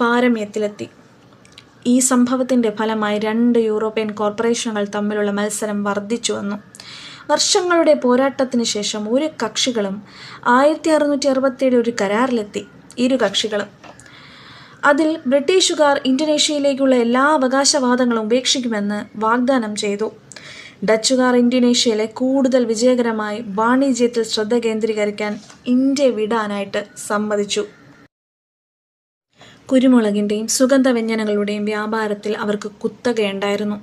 പാരമ്യത്തിലെത്തി. ഈ സംഭവത്തിന്റെ ഫലമായി രണ്ട് യൂറോപ്യൻ കോർപ്പറേഷനുകൾ തമ്മിലുള്ള മത്സരം വർദ്ധിച്ചു വന്നു. വർഷങ്ങളുടെ പോരാട്ടത്തിന് ശേഷം ഒരു കക്ഷികളും ആയിരത്തി അറുന്നൂറ്റി അറുപത്തേഴ് ഒരു കരാറിലെത്തി ഇരു കക്ഷികളും. അതിൽ ബ്രിട്ടീഷുകാർ ഇന്തോനേഷ്യയിലേക്കുള്ള എല്ലാ അവകാശവാദങ്ങളും ഉപേക്ഷിക്കുമെന്ന് വാഗ്ദാനം ചെയ്തു. ഡച്ചുകാർ ഇന്തോനേഷ്യയിലെ കൂടുതൽ വിജയകരമായി വാണിജ്യത്തിൽ ശ്രദ്ധ കേന്ദ്രീകരിക്കാൻ ഇന്ത്യ വിടാനായിട്ട് സമ്മതിച്ചു. കുരുമുളകിന്റെയും സുഗന്ധവ്യഞ്ജനങ്ങളുടെയും വ്യാപാരത്തിൽ അവർക്ക് കുത്തകയുണ്ടായിരുന്നു.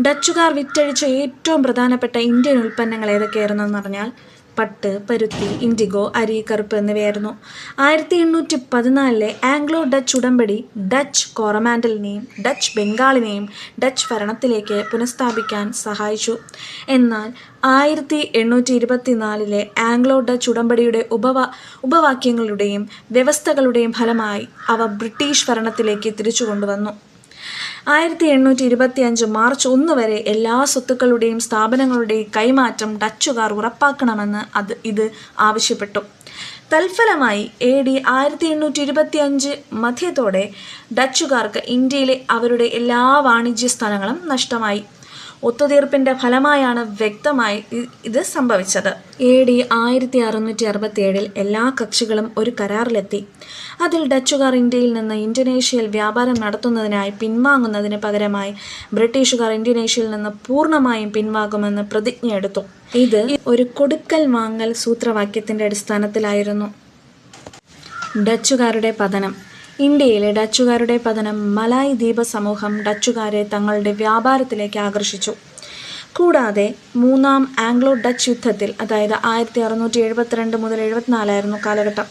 ഡച്ചുകാർ വിറ്റഴിച്ച ഏറ്റവും പ്രധാനപ്പെട്ട ഇന്ത്യൻ ഉൽപ്പന്നങ്ങൾ ഏതൊക്കെയായിരുന്നെന്ന് പറഞ്ഞാൽ പട്ട് പരുത്തി ഇൻഡിഗോ അരി കറുപ്പ് എന്നിവയായിരുന്നു. ആയിരത്തി എണ്ണൂറ്റി പതിനാലിലെ ആംഗ്ലോ ഡച്ച് ഉടമ്പടി ഡച്ച് കോറമാൻഡലിനെയും ഡച്ച് ബംഗാളിനെയും ഡച്ച് ഭരണത്തിലേക്ക് പുനഃസ്ഥാപിക്കാൻ സഹായിച്ചു. എന്നാൽ ആയിരത്തി എണ്ണൂറ്റി ഇരുപത്തിനാലിലെ ആംഗ്ലോ ഡച്ച് ഉടമ്പടിയുടെ ഉപവാ ഉപവാക്യങ്ങളുടെയും വ്യവസ്ഥകളുടെയും ഫലമായി അവ ബ്രിട്ടീഷ് ഭരണത്തിലേക്ക് തിരിച്ചു കൊണ്ടുവന്നു ആയിരത്തി എണ്ണൂറ്റി ഇരുപത്തി അഞ്ച് മാർച്ച് ഒന്ന് വരെ എല്ലാ സ്വത്തുക്കളുടെയും സ്ഥാപനങ്ങളുടെയും കൈമാറ്റം ഡച്ചുകാർ ഉറപ്പാക്കണമെന്ന് അത് ഇത് ആവശ്യപ്പെട്ടു. തൽഫലമായി എ ഡി ആയിരത്തി എണ്ണൂറ്റി ഇരുപത്തി അഞ്ച് മധ്യത്തോടെ ഡച്ചുകാർക്ക് ഇന്ത്യയിലെ അവരുടെ എല്ലാ വാണിജ്യ സ്ഥലങ്ങളും നഷ്ടമായി. ഒത്തുതീർപ്പിന്റെ ഫലമായാണ് വ്യക്തമായി ഇത് സംഭവിച്ചത്. എ ഡി ആയിരത്തി അറുന്നൂറ്റി അറുപത്തി ഏഴിൽ എല്ലാ കക്ഷികളും ഒരു കരാറിലെത്തി. അതിൽ ഡച്ചുകാർ ഇന്ത്യയിൽ നിന്ന് ഇന്തോനേഷ്യയിൽ വ്യാപാരം നടത്തുന്നതിനായി പിൻവാങ്ങുന്നതിന് പകരമായി ബ്രിട്ടീഷുകാർ ഇന്തോനേഷ്യയിൽ നിന്ന് പൂർണമായും പിൻവാങ്ങുമെന്ന് പ്രതിജ്ഞയെടുത്തു ഇത് ഒരു കൊടുക്കൽ വാങ്ങൽ സൂത്രവാക്യത്തിന്റെ അടിസ്ഥാനത്തിലായിരുന്നു. ഡച്ചുകാരുടെ പതനം. ഇന്ത്യയിലെ ഡച്ചുകാരുടെ പതനം മലായ് ദ്വീപ സമൂഹം ഡച്ചുകാരെ തങ്ങളുടെ വ്യാപാരത്തിലേക്ക് ആകർഷിച്ചു. കൂടാതെ മൂന്നാം ആംഗ്ലോ ഡച്ച് യുദ്ധത്തിൽ അതായത് ആയിരത്തി അറുന്നൂറ്റി എഴുപത്തിരണ്ട് മുതൽ എഴുപത്തിനാലായിരുന്നു കാലഘട്ടം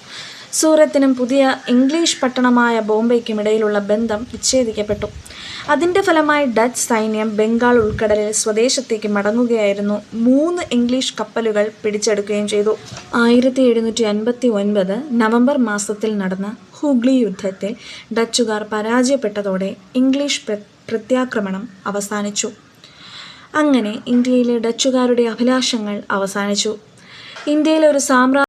സൂറത്തിനും പുതിയ ഇംഗ്ലീഷ് പട്ടണമായ ബോംബെയ്ക്കും ഇടയിലുള്ള ബന്ധം വിച്ഛേദിക്കപ്പെട്ടു. അതിന്റെ ഫലമായി ഡച്ച് സൈന്യം ബംഗാൾ ഉൾക്കടലിൽ സ്വദേശത്തേക്ക് മടങ്ങുകയായിരുന്നു. മൂന്ന് ഇംഗ്ലീഷ് കപ്പലുകൾ പിടിച്ചെടുക്കുകയും ചെയ്തു. ആയിരത്തി എഴുന്നൂറ്റി അൻപത്തി ഒൻപത് നവംബർ മാസത്തിൽ നടന്ന ഹുഗ്ലി യുദ്ധത്തിൽ ഡച്ചുകാർ പരാജയപ്പെട്ടതോടെ ഇംഗ്ലീഷ് പ്രത്യാക്രമണം അവസാനിച്ചു. അങ്ങനെ ഇന്ത്യയിലെ ഡച്ചുകാരുടെ അഭിലാഷങ്ങൾ അവസാനിച്ചു. ഇന്ത്യയിലെ ഒരു സാമ്രാ